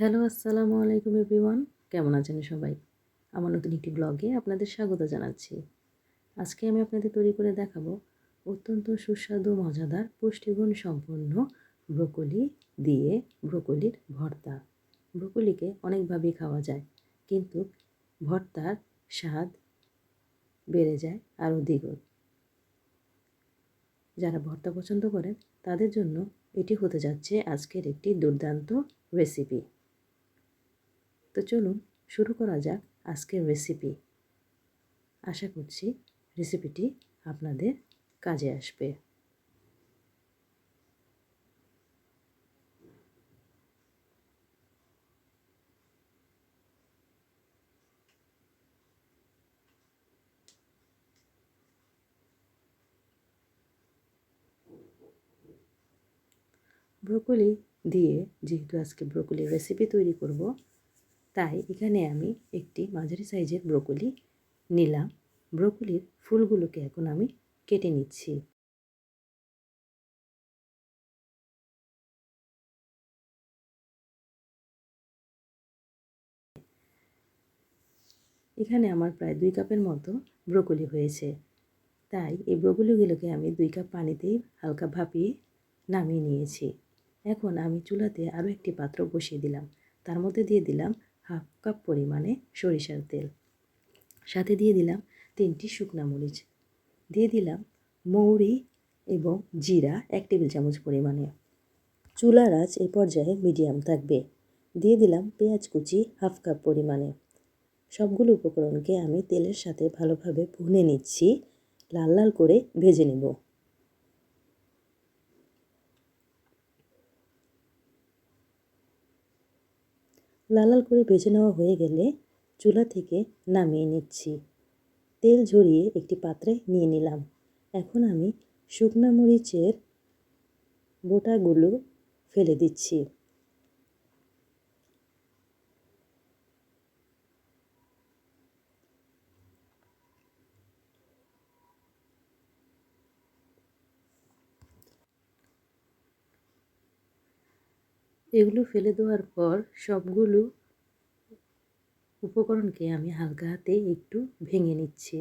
Hello, আসসালামু আলাইকুম everyone. কেমন আছেন সবাই? আমার নতুন একটি ব্লগে আপনাদের স্বাগত জানাচ্ছি। আজকে আমি আপনাদের তৈরি করে দেখাবো অত্যন্ত সুস্বাদু, মজাদার, পুষ্টিগুণ সম্পন্ন ব্রোকলি দিয়ে ব্রোকলির ভর্তা। ব্রোকলিকে অনেকভাবেই খাওয়া যায়, কিন্তু ভর্তার স্বাদ বেড়ে যায় আরও দ্বিগুণ। যারা ভর্তা পছন্দ করেন, তাদের জন্য এটি হতে যাচ্ছে আজকের একটি দুর্দান্ত রেসিপি। তো চলুন শুরু করা যাক আজকের রেসিপি আশা করছি রেসিপিটি আপনাদের কাজে আসবে। ব্রোকলি দিয়ে যেহেতু আজকে ব্রোকলির রেসিপি তৈরি করব তাই এখানে আমি একটি মাঝারি সাইজের ব্রোকলি নিলাম। ব্রোকলির ফুলগুলোকে এখন আমি কেটে নিচ্ছি। এখানে আমার প্রায় দুই কাপের মতো ব্রোকলি হয়েছে। তাই এই ব্রোকলিগুলোকে আমি দুই কাপ পানিতেই হালকা ভাপিয়ে নামিয়ে নিয়েছি। এখন আমি চুলাতে আরও একটি পাত্র বসিয়ে দিলাম। তার মধ্যে দিয়ে দিলাম হাফ কাপ পরিমাণে সরিষার তেল। সাথে দিয়ে দিলাম তিনটি শুকনা মরিচ। দিয়ে দিলাম মৌরি এবং জিরা এক টেবিল চামচ পরিমাণে। চুলার আঁচ এই পর্যায়ে মিডিয়াম থাকবে। দিয়ে দিলাম পেঁয়াজ কুচি হাফ কাপ পরিমাণে। সবগুলো উপকরণকে আমি তেলের সাথে ভালোভাবে ভুনে নিচ্ছি। লাল লাল করে ভেজে নেব। লাল লাল করে ভেজে নেওয়া হয়ে গেলে চুলা থেকে নামিয়ে নিচ্ছি। তেল ঝরিয়ে একটি পাত্রে নিয়ে নিলাম। এখন আমি শুকনা মরিচের বোটাগুলো ফেলে দিচ্ছি। এগুলো ফেলে দেওয়ার পর সবগুলো উপকরণকে আমি হালকা হাতে একটু ভেঙে নিচ্ছি।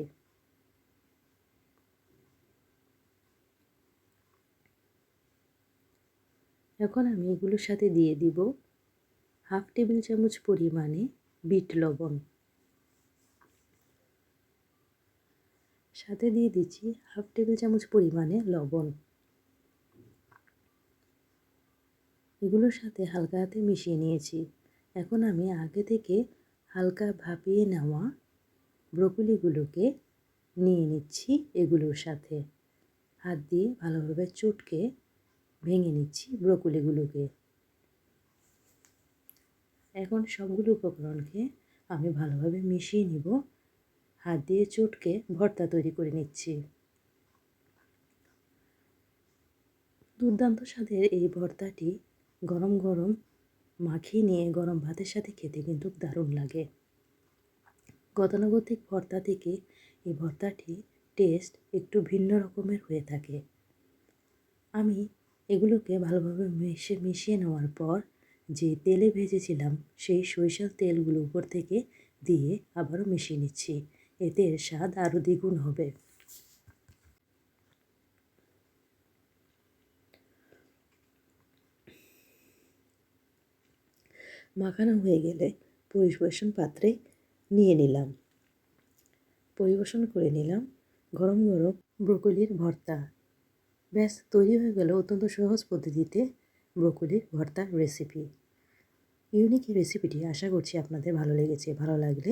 এখন আমি এগুলোর সাথে দিয়ে দিব হাফ টেবিল চামচ পরিমাণে বিট লবণ। সাথে দিয়ে দিচ্ছি হাফ টেবিল চামচ পরিমাণে লবণ। এগুলোর সাথে হালকা হাতে মিশিয়ে নিয়েছি। এখন আমি আগে থেকে হালকা ভাপিয়ে নেওয়া ব্রকলিগুলোকে নিয়ে নিচ্ছি এগুলোর সাথে। হাত দিয়ে ভালোভাবে চটকে ভেঙে নিচ্ছি ব্রকলিগুলোকে। এখন সবগুলো উপকরণকে আমি ভালোভাবে মিশিয়ে নিব। হাত দিয়ে চটকে ভর্তা তৈরি করে নিচ্ছি। দুর্দান্ত স্বাদের এই ভর্তাটি গরম গরম মাখিয়ে নিয়ে গরম ভাতের সাথে খেতে কিন্তু দারুণ লাগে। গতানুগতিক ভর্তা থেকে এই ভর্তাটি টেস্ট একটু ভিন্ন রকমের হয়ে থাকে। আমি এগুলোকে ভালোভাবে মিশে, মিশিয়ে নেওয়ার পর যে তেলে ভেজেছিলাম সেই সরিষার তেলগুলো উপর থেকে দিয়ে আবারও মিশিয়ে নিচ্ছি। এতে স্বাদ আরও দ্বিগুণ হবে। মাখানো হয়ে গেলে পরিবেশন পাত্রে নিয়ে নিলাম। পরিবেশন করে নিলাম গরম গরম ব্রোকলির ভর্তা। ব্যাস, তৈরি হয়ে গেল অত্যন্ত সহজ পদ্ধতিতে ব্রোকলির ভর্তার রেসিপি ইউনিক রেসিপিটি আশা করছি আপনাদের ভালো লেগেছে। ভালো লাগলে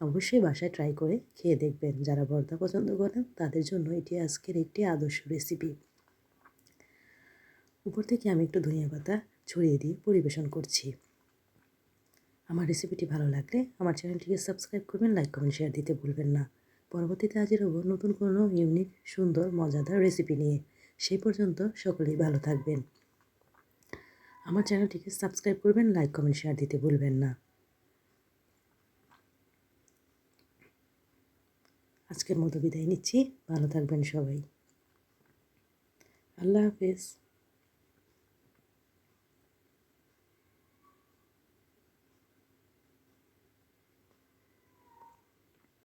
অবশ্যই বাসায় ট্রাই করে খেয়ে দেখবেন। যারা ভর্তা পছন্দ করেন, তাদের জন্য এটি আজকের একটি আদর্শ রেসিপি উপর থেকে আমি একটু ধনিয়া পাতা ছড়িয়ে দিয়ে পরিবেশন করছি। আমার রেসিপিটি ভালো লাগলে আমার চ্যানেলটিকে সাবস্ক্রাইব করবেন লাইক কমেন্ট শেয়ার দিতে ভুলবেন না। পরবর্তীতে হাজির হব নতুন কোনো ইউনিক সুন্দর, মজাদার রেসিপি নিয়ে। সেই পর্যন্ত সকলেই ভালো থাকবেন। আমার চ্যানেলটিকে সাবস্ক্রাইব করবেন লাইক কমেন্ট শেয়ার দিতে ভুলবেন না। আজকের মতো বিদায় নিচ্ছি। ভালো থাকবেন সবাই। আল্লাহ হাফেজ।